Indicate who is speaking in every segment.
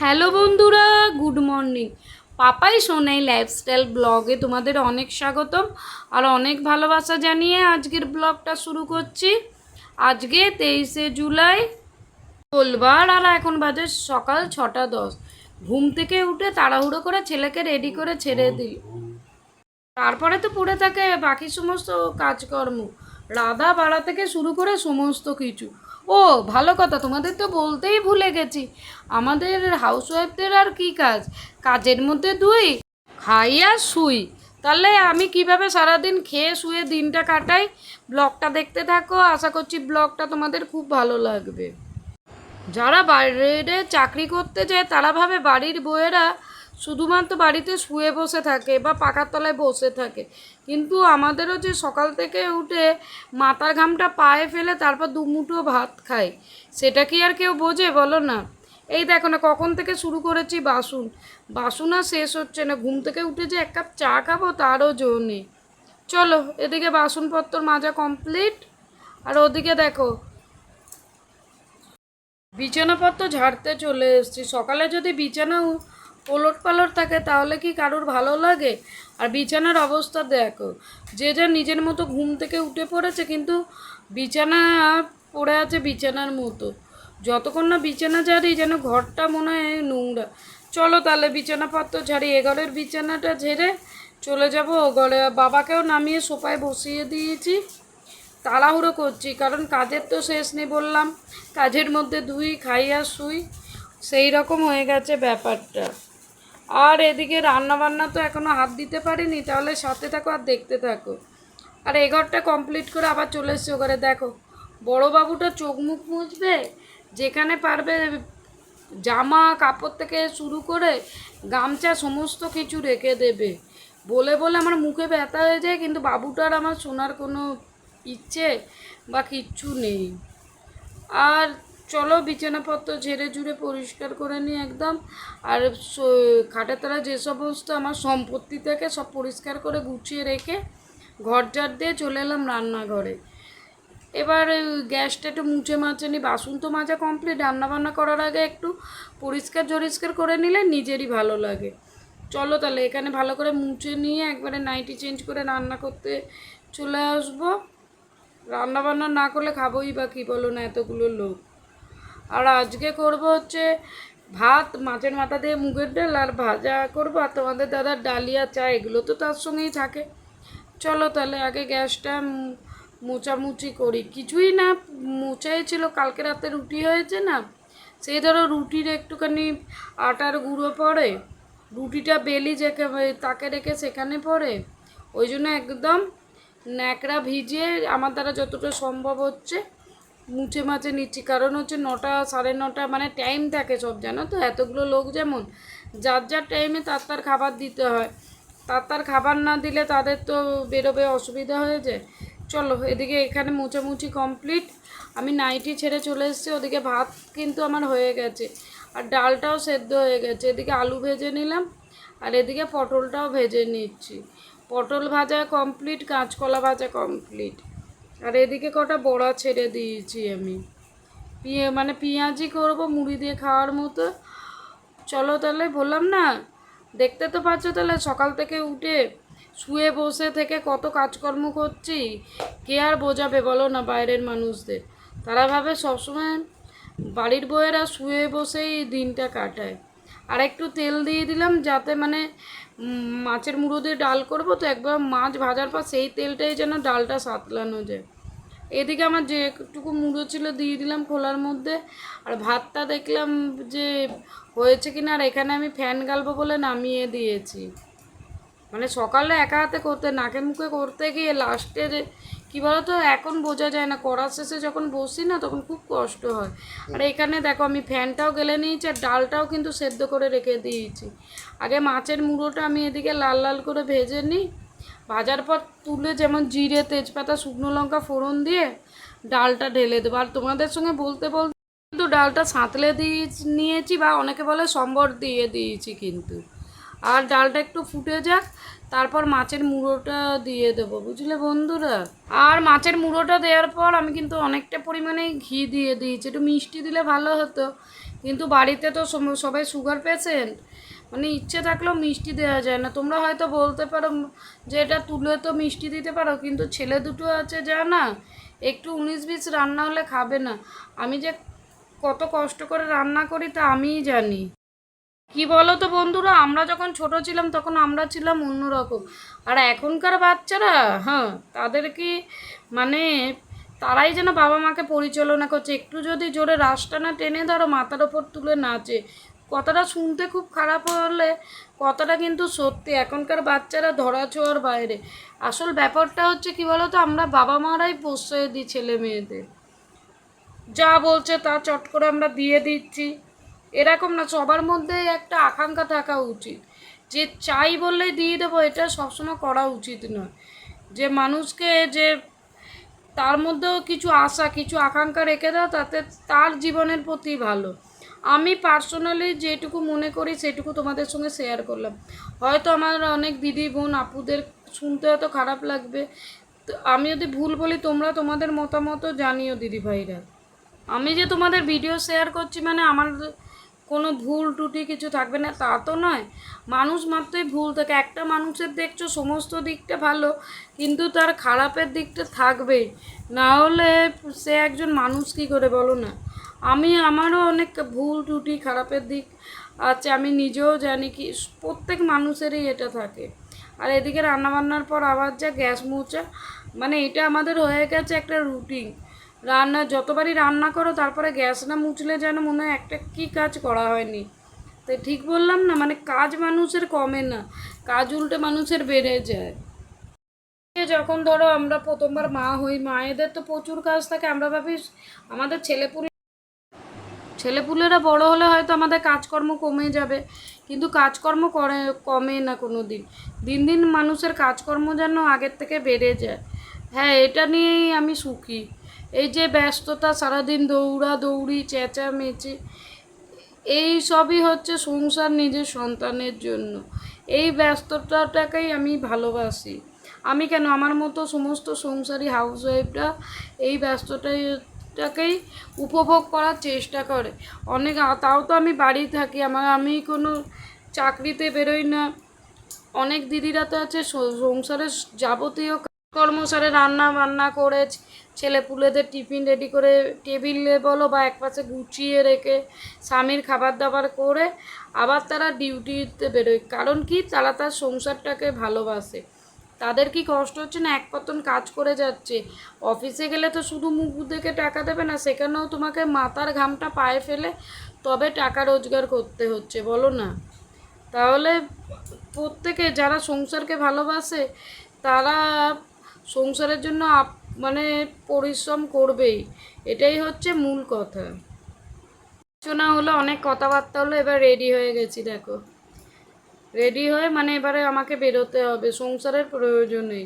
Speaker 1: Hello বন্ধুরা, good morning. Papai Sonai lifestyle ব্লগে তোমাদের অনেক স্বাগতম আর অনেক ভালোবাসা জানিয়ে আজকের ব্লগটা শুরু করছি। আজকে তেইশে জুলাই বলবার আর এখন বাজে সকাল ছটা দশ। ঘুম থেকে উঠে তাড়াহুড়ো করে ছেলেকে রেডি করে ছেড়ে দিই। তারপরে তো পড়ে থাকে বাকি সমস্ত কাজকর্ম। রাধা বাড়া থেকে শুরু করে সমস্ত কিছু। ও, ভালো কথা, তোমাদের তো বলতেই ভুলে গেছি। আমাদের হাউসওয়াইফদের আর কি কাজ? কাজের মধ্যে দুই, খাই আর শুই। তাহলে আমি কীভাবে সারাদিন খেয়ে শুয়ে দিনটা কাটাই? ব্লগটা দেখতে থাকো, আশা করছি ব্লগটা তোমাদের খুব ভালো লাগবে। যারা বাইরে চাকরি করতে যায় তারা ভাবে বাড়ির বউয়েরা শুধুমাত্র বাড়িতে শুয়ে বসে থাকে বা পাকার তলায় বসে থাকে। কিন্তু আমাদেরও যে সকাল থেকে উঠে মাথার ঘামটা পায়ে ফেলে তারপর দুমুঠো ভাত খায় সেটা কি আর কেউ বোঝে? বলো না। এই দেখো না, কখন থেকে শুরু করেছি বাসন। বাসন আর শেষ হচ্ছে না। ঘুম থেকে উঠে যে এক কাপ চা খাব তারও জো নেই। চলো, এদিকে বাসনপত্র মাজা কমপ্লিট। আর ওদিকে দেখো, বিছানাপত্র ঝাড়তে চলে এসেছি। সকালে যদি বিছানা পলট পালট থাকে, তাহলে কি কারোর ভালো লাগে? আর বিছানার অবস্থা দেখো, যে যা নিজের মতো ঘুম থেকে উঠে পড়েছে, কিন্তু বিছানা পড়ে আছে বিছানার মতো। যতক্ষণ না বিছানা ঝাড়ি, যেন ঘরটা মনে হয় নোংরা। চলো তাহলে বিছানাপত্র ঝাড়ি এঘরের বিছানাটা ঝেড়ে চলে যাব ও ঘরে। বাবাকেও নামিয়ে সোফায় বসিয়ে দিয়েছি। তাড়াহুড়ো করছি, কারণ কাজের তো শেষ নেই বললাম। কাজের মধ্যে ধুই, খাই আর শুই। সেই রকম হয়ে গেছে ব্যাপারটা। আর এদিকে রান্না বান্না তো এখনও হাত দিতে পারিনি, তাহলে সাথে থাকো আর দেখতে থাকো। আর এ ঘরটা কমপ্লিট করে আবার চলে এসছি ঘরে দেখো। বড় বাবুটা চোখ মুখ মুছবে, যেখানে পারবে জামা কাপড় থেকে শুরু করে গামছা সমস্ত কিছু রেখে দেবে। বলে বলে আমার মুখে ব্যথা হয়ে যায়, কিন্তু বাবুটার আমার শোনার কোনো ইচ্ছে বা কিচ্ছু নেই। আর চলো বিছানাপত্র ঝেড়ে ঝুড়ে পরিষ্কার করে নিই একদম। আর খাটের তলায় যে সমস্ত আমার সম্পত্তি থেকে সব পরিষ্কার করে গুছিয়ে রেখে ঘর ঝাড় দিয়ে চলে এলাম রান্নাঘরে। এবার গ্যাসটা একটু মুছে মাছে নি বাসন তো মাজা কমপ্লিট রান্নাবান্না করার আগে একটু পরিষ্কার জরিষ্কার করে নিলে নিজেরই ভালো লাগে। চলো তাহলে এখানে ভালো করে মুছে নিয়ে একবারে নাইটি চেঞ্জ করে রান্না করতে চলে আসব। রান্না বান্না না করলে খাবোই বা কী বলো না এতগুলো লোক। আর আজকে করব হচ্ছে ভাত, মাছের মাথা দিয়ে মুগের ডাল আর ভাজা করব। আর তোমাদের দাদার ডালিয়া চা, এগুলো তো তার সঙ্গেই থাকে। চলো তাহলে আগে গ্যাসটা মোচামুচি করি। কিছুই না মোচাই ছিল, কালকে রাতে রুটি হয়েছে না। সেই ধরো রুটির একটুখানি আটার গুঁড়ো পড়ে, রুটিটা বেলি যেকে তাকে রেখে সেখানে পড়ে। ওই জন্য একদম ন্যাকড়া ভিজিয়ে আমার দ্বারা যতটা সম্ভব হচ্ছে মুছে মাছে নিচ্ছি। কারণ হচ্ছে নটা, সাড়ে নটা মানে টাইম থাকে সব, জানো তো? এতগুলো লোক যেমন, যার যার টাইমে তার তার খাবার দিতে হয়। তার তার খাবার না দিলে তাদের তো বেরোবে অসুবিধা হয়ে যায়। চলো, এদিকে এখানে মুছামুছি কমপ্লিট আমি নাইটি ছেড়ে চলে এসেছি, ওদিকে ভাত কিন্তু আমার হয়ে গেছে। আর ডালটাও সেদ্ধ হয়ে গেছে। এদিকে আলু ভেজে নিলাম, আর এদিকে পটলটাও ভেজে নিচ্ছি। পটল ভাজা কমপ্লিট কাঁচকলা ভাজা কমপ্লিট আর এদিকে কটা বড়া ছেড়ে দিয়েছি আমি। পিয়ে মানে পেঁয়াজি করব, মুড়ি দিয়ে খাওয়ার মতো। চলো তাহলে, বললাম না? দেখতে তো পাচ্ছ তাহলে, সকাল থেকে উঠে শুয়ে বসে থেকে কত কাজকর্ম করছি। কে আর বোঝাবে বলো না বাইরের মানুষদের? তারা ভাবে সবসময় বাড়ির বউয়েরা শুয়ে বসেই দিনটা কাটায়। আর একটু তেল দিয়ে দিলাম যাতে মানে মাছের মুড়ো দিয়ে ডাল করব, তো একবার মাছ ভাজার পর সেই তেলটাই যেন ডালটা সাতলানো যায়। এদিকে আমার যেটুকু মুড়ো ছিল দিয়ে দিলাম খোলার মধ্যে। আর ভাতটা দেখলাম যে হয়েছে কিনা, আর এখানে আমি ফ্যান গালবো বলে নামিয়ে দিয়েছি। মানে সকালে একা হাতে করতে, নাকে মুখে করতে গিয়ে লাস্টে কী বলতো, এখন বোঝা যায় না। করার শেষে যখন বসি না, তখন খুব কষ্ট হয়। আর এখানে দেখো, আমি ফ্যানটাও গেলে নিয়েছি, আর ডালটাও কিন্তু সেদ্ধ করে রেখে দিয়েছি। আগে মাছের মুড়োটা আমি এদিকে লাল লাল করে ভেজে নিই ভাজার পর তুলে যেমন জিরে, তেজপাতা, শুকনো লঙ্কা ফোড়ন দিয়ে ডালটা ঢেলে দেবো। আর তোমাদের সঙ্গে বলতে বলতে কিন্তু ডালটা সাঁতলে দিয়ে নিয়েছি বা অনেকে বলে সম্বর দিয়ে দিয়েছি কিন্তু। আর ডালটা একটু ফুটে যাক, তারপর মাছের মুড়োটা দিয়ে দেবো, বুঝলে বন্ধুরা? আর মাছের মুড়োটা দেওয়ার পর আমি কিন্তু অনেকটা পরিমাণে ঘি দিয়ে দিয়েছি। একটু মিষ্টি দিলে ভালো হতো। কিন্তু বাড়িতে তো সবাই সুগার পেশেন্ট মানে ইচ্ছে থাকলেও মিষ্টি দেওয়া যায় না। তোমরা হয়তো বলতে পারো যে এটা তুলে তো মিষ্টি দিতে পারো, কিন্তু ছেলে দুটো আছে যা না, একটু উনিশ বিশ রান্না হলে খাবে না। আমি যে কত কষ্ট করে রান্না করি তা আমিই জানি। কি বলো তো বন্ধুরা, আমরা যখন ছোট ছিলাম তখন আমরা ছিলাম অন্যরকম। আর এখনকার বাচ্চারা হ্যাঁ তাদের কি মানে তারাই যেন বাবা মাকে পরিচালনা করছে। একটু যদি জোরে রাসটা না টেনে ধরো, মাথার ওপর তুলে নাচে। কথাটা শুনতে খুব খারাপ হলে কথাটা কিন্তু সত্যি। এখনকার বাচ্চারা ধরা ছোঁয়ার বাইরে। আসল ব্যাপারটা হচ্ছে কি বলো তো আমরা বাবা মারাই প্রশ্রয় দিই ছেলে মেয়েদের। যা বলছে তা চট করে আমরা দিয়ে দিচ্ছি। এরকম না, সবার মধ্যে একটা আকাঙ্ক্ষা থাকা উচিত। যে চাই বললেই দিয়ে দেবো, এটা সবসময় করা উচিত নয়। যে মানুষকে যে তার মধ্যেও কিছু আশা, কিছু আকাঙ্ক্ষা রেখে দাও, তাতে তার জীবনের প্রতি ভালো। আমি পার্সোনালি যেটুকু মনে করি সেটুকু তোমাদের সঙ্গে শেয়ার করলাম। হয়তো আমার অনেক দিদি, বোন, আপুদের শুনতে হয়তো খারাপ লাগবে। আমি যদি ভুল বলি, তোমরা তোমাদের মতামতও জানিও দিদি ভাইরা। আমি যে তোমাদের ভিডিও শেয়ার করছি মানে আমার কোনো ভুল টুটি কিছু থাকবে না, তা তো নয়। মানুষ মাত্রই ভুল থাকে। একটা মানুষের দেখছ সমস্ত দিকটা ভালো, কিন্তু তার খারাপের দিকটা থাকবেই। না হলে সে একজন মানুষ কী করে বলো না? আমি আমারও অনেক ভুল টুটি খারাপের দিক আছে। আমি নিজেও জানি কি, প্রত্যেক মানুষেরই এটা থাকে। আর এদিকে রান্নাবান্নার পর আবার যা গ্যাস মোচা মানে এটা আমাদের হয়ে গেছে একটা রুটিন রান্না, যতবারই রান্না করো, তারপরে গ্যাস না মুছলে যেন মনে হয় একটা কী কাজ করা হয়নি। তাই ঠিক বললাম না মানে কাজ মানুষের কমে না, কাজ উল্টে মানুষের বেড়ে যায়। যখন ধরো আমরা প্রথমবার মা হই, মায়েদের তো প্রচুর কাজ থাকে, আমরা ভাবি আমাদের ছেলেপুলে ছেলেপুলেরা বড় হলে হয়তো আমাদের কাজকর্ম কমে যাবে, কিন্তু কাজকর্ম করে, কমে না কোনো দিন দিন দিন মানুষের কাজকর্ম যেন আগের থেকে বেড়ে যায়। হ্যাঁ এটা নিয়েই আমি সুখী। এই যে ব্যস্ততা, সারাদিন দৌড়া দৌড়ি, চেঁচামেচি, এই সবই হচ্ছে সংসার নিজের সন্তানের জন্য। এই ব্যস্ততাটাকেই আমি ভালোবাসি। আমি কেন? আমার মতো সমস্ত সংসারী হাউসওয়াইফরা এই ব্যস্ততাটাকেই উপভোগ করার চেষ্টা করে। অনেক তাও তো আমি বাড়ি থাকি, আমার, আমি কোনো চাকরিতে বেরোই না। অনেক দিদিরা তো আছে সংসারের যাবতীয় কর্মসারে রান্না বান্না করে ছেলে পুলেদের টিফিন রেডি করে টেবিলে বলো বা একপাশে গুছিয়ে রেখে স্বামীর খাবার দাবার করে আবার তারা ডিউটিতে বেরোয়। কারণ কি? তারা তার সংসারটাকে ভালোবাসে। তাদের কি কষ্ট হচ্ছে না এক পতন কাজ করে যাচ্ছে? অফিসে গেলে তো শুধু মুখ দেখে টাকা দেবে না, সেখানেও তোমাকে মাথার ঘামটা পায়ে ফেলে তবে টাকা রোজগার করতে হচ্ছে, বলো না? তাহলে প্রত্যেকে যারা সংসারকে ভালোবাসে, তারা সংসারের জন্য আপ- মানে পরিশ্রম করবেই, এটাই হচ্ছে মূল কথা। আলোচনা হলো, অনেক কথাবার্তা হলো, এবার রেডি হয়ে গেছি, দেখো। রেডি হয়ে মানে এবারে আমাকে বেরোতে হবে। সংসারের প্রয়োজনে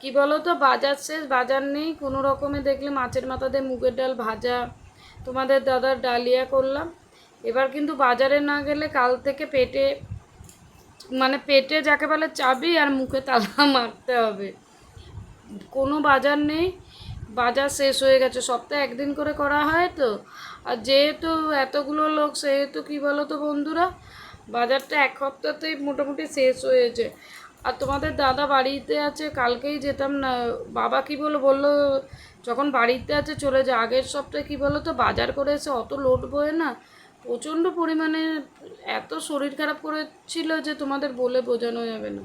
Speaker 1: কি বলো তো বাজার শেষ, বাজার নেই। কোনো রকমে দেখলে মাছের মাথা দিয়ে মুগের ডাল ভাজা। তোমাদের দাদার ডালিয়া করলাম। এবার কিন্তু বাজারে না গেলে কাল থেকে পেটে মানে পেটে যাকে বলে চাবি আর মুখে তালা মারতে হবে। কোনো বাজার নেই। বাজার শেষ হয়ে গেছে। সপ্তাহে একদিন করে করা হয় তো। আর যেহেতু এতগুলো লোক, সেহেতু কি বলো তো বন্ধুরা? বাজারটা এক সপ্তাহতেই মোটামুটি শেষ হয়েছে। আর তোমাদের দাদা বাড়িতে আছে, কালকেই যেতাম না, বাবা কি বলো বলল, যখন বাড়িতে আছে চলে যায় আগের সপ্তাহে কি বলো তো, বাজার করে এসে অত লোড বয়ে না, প্রচণ্ড পরিমাণে এত শরীর খারাপ করেছিল যে তোমাদের বলে বোঝানো যাবে না।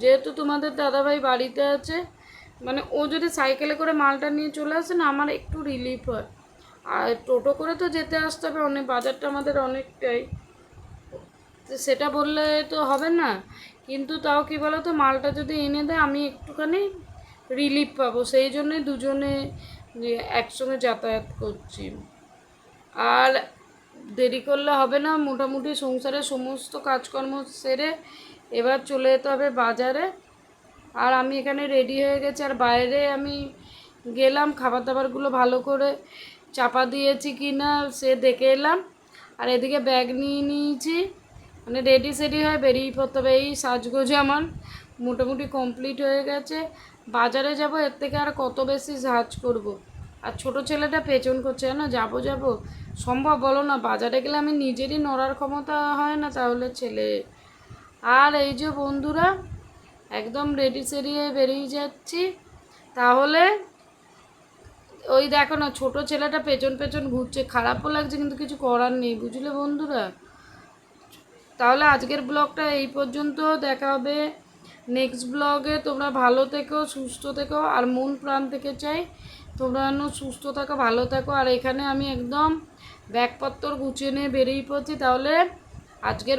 Speaker 1: যেহেতু তোমাদের দাদাভাই বাড়িতে আছে মানে ও যদি সাইকেলে করে মালটা নিয়ে চলে আসে না, আমার একটু রিলিফ হয়। আর টোটো করে তো যেতে আসতে হবে, অনেক বাজারটা আমাদের অনেকটাই। সেটা বললে তো হবে না। কিন্তু তাও কি বলো তো মালটা যদি এনে দেয়, আমি একটুখানি রিলিফ পাবো। সেই জন্যই দুজনে একসঙ্গে যাতায়াত করছি। আর দেরি করলে হবে না, মোটামুটি সংসারের সমস্ত কাজকর্ম সেরে এবার চলে যেতে হবে বাজারে। আর আমি এখানে রেডি হয়ে গেছি। আর বাইরে আমি গেলাম খাবার দাবারগুলো ভালো করে চাপা দিয়েছি কি না সে দেখে এলাম। আর এদিকে ব্যাগ নিয়ে নিয়েছি। মানে রেডি সেডি হয়ে, বেরিয়ে পড়তে হবে। এই সাজগোজে আমার মোটামুটি কমপ্লিট হয়ে গেছে। বাজারে যাব, এর থেকে আর কত বেশি সাজ করব। আর ছোট ছেলেটা পেছন করছে না যাব, যাব। সম্ভব বলো না, বাজারে গেলে আমি নিজেরই নড়ার ক্ষমতা হয় না তাহলে ছেলে? আর এই যে বন্ধুরা, একদম রেডি সেরিয়ে বেরিয়ে যাচ্ছি। তাহলে ওই দেখো না, ছোট ছেলেটা পেছন পেছন ঘুরছে। খারাপও লাগছে, কিন্তু কিছু করার নেই, বুঝলে বন্ধুরা? তাহলে আজকের ব্লগটা এই পর্যন্ত। দেখা হবে নেক্সট ব্লগে। তোমরা ভালো থেকো, সুস্থ থেকো, আর মন প্রাণ থেকে চাই তোমরা যেন সুস্থ থাকো, ভালো থাকো। আর এখানে আমি একদম ব্যাগপত্র গুছিয়ে নিয়ে বেরিয়ে পড়ছি। তাহলে আজকের